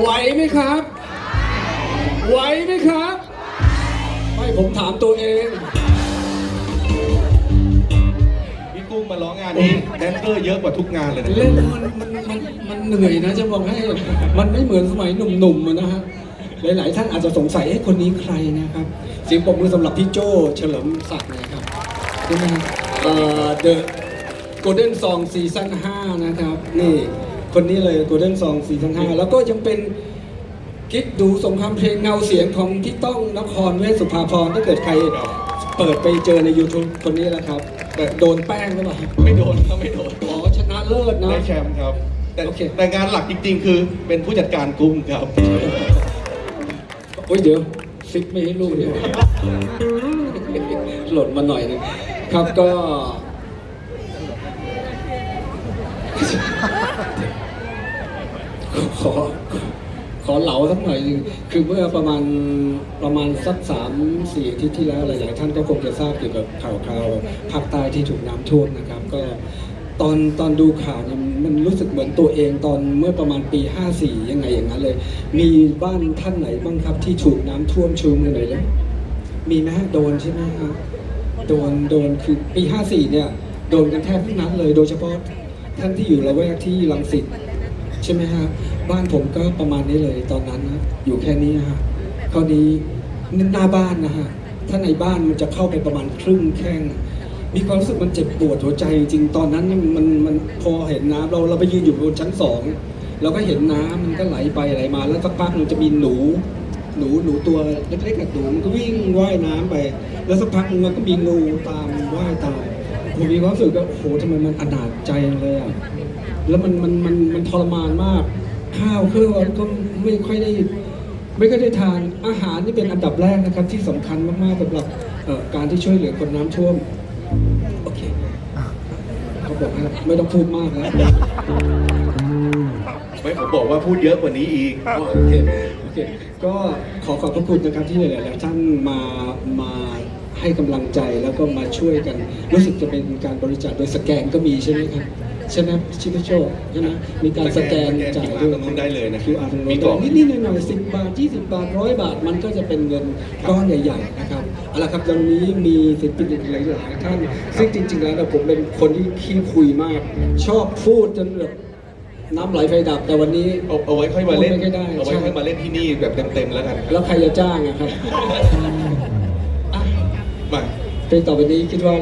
ไหวไหมครับ ไหวไหมครับ ไม่ผมถามตัวเอง พี่กุ้งมาร้องงานนี้แดนเซอร์เยอะกว่าทุกงานเลยนะ เล่นมันมันมันมันเหนื่อยนะจะบอกให้ มันไม่เหมือนสมัยหนุ่มๆอะนะฮะ หลายๆท่านอาจจะสงสัยเอ๊ะคนนี้ใครนะครับเสียงปรบมือสำหรับพี่โจเฉลิมศักดิ์นะครับใช่ไหมฮะเอ่อ The Golden Song ซีซั่น5นะครับ นี่ คนนี้เลย Golden Song ซีซั่น5แล้วก็ยังเป็นคิดดูสงครามเพลงเงาเสียงของพี่ต้องนครเวชสุภาพรถ้าเกิดใครเปิดไปเจอใน YouTube คนนี้แหละครับแต่โดนแป้งหรือเปล่าไม่โดนเขาไม่โดนอ๋อชนะเลิศนะได้แชมป์ครับ แต่โอเคแต่งานหลักจริง ๆ คือเป็นผู้จัดการกุ้งครับโอ้ยเดี๋ยวฟิกไม่ให้ลูกเดี๋ยวหล่นมาหน่อยหนึงครับก็ ขอขอเหลาสักหน่อยนึงคือเมื่อประมาณประมาณสักสามสี่อาทิตย์ที่แล้วหลายๆท่านก็คงจะทราบเกี่ยวกับข่าวคราวภาคใต้ที่ถูกน้ำท่วมนะครับ ก็ตอนตอนดูข่าวเนี่ยมันรู้สึกเหมือนตัวเองตอนเมื่อประมาณปี 54 ยังไงอย่างนั้นเลย มีบ้านท่านไหนบ้างครับที่ถูกน้ำท่วมชูมือหน่อยเลยมีไหมฮะโดนใช่ไหมครับโดนโดนคือปี 54 เนี่ยโดนกันแทบทุกนัดเลย โดยเฉพาะท่านที่อยู่ละแวกที่ลังสิต ใช่ไหมฮะบ้านผมก็ประมาณนี้เลยตอนนั้นนะอยู่แค่นี้ฮะคราวนี้หน้าบ้านนะฮะถ้าในบ้านมันจะเข้าไปประมาณครึ่งแข้งมีความรู้สึกมันเจ็บปวดหัวใจจริงตอนนั้นมันมันพอเห็นน้ำเราเราไปยืนอยู่บนชั้นสองเราก็เห็นน้ำมันก็ไหลไปไหลมา แล้วสักพักมันจะมีหนู หนูหนูตัวเล็กๆกับหนูมันก็วิ่งว่ายน้ำไป แล้วสักพักมันก็มีงูตามว่ายตามผมมีความรู้สึกว่าโอ้โหทำไมมันอนาถใจเลยอะ แล้วมันมันมันมันทรมานมาก ข้าวเครื่องก็ไม่ค่อยได้ไม่ค่อยได้ทานอาหารนี่เป็นอันดับแรกนะครับ ที่สำคัญมากๆสำหรับเอ่อการที่ช่วยเหลือคนน้ำท่วม โอเคเขาบอกให้ไม่ต้องพูดมากแล้วไม่ผมบอกว่าพูดเยอะกว่านี้อีกโอเคโอเคก็ขอขอบพระคุณนะครับที่หลายๆท่านมามาให้กำลังใจแล้วก็มาช่วยกัน รู้สึกจะเป็นการบริจาคโดยสแกนก็มีใช่ไหมครับ ใช่ไหมชิพโชคใช่ไหมมีการสแกนสแกนจ่าย QR ด้วยตรงนู้นได้เลยนะคืออาตรงมีนู้นกล่องนิดๆหน่อยๆสิบบาทยี่สิบบาทร้อยบาท มันก็จะเป็นเงินก้อนใหญ่ๆนะครับเอาละครับตรงนี้มีศิลปินอีกหลายๆท่าน ซึ่งจริง ๆ แล้วเนี่ยผมเป็นคนที่ขี้คุยมาก ชอบพูดจนแบบน้ำไหลไฟดับแต่วันนี้ เอาเอาไว้ค่อยมาเล่นพูดไม่ค่อยได้เอาไว้ใช่ค่อยมาเล่นที่นี่แบบเต็มๆแล้วกันครับแล้วใครจะจ้างอะครับอะมา เพลงต่อไปนี้คิดว่าอะไร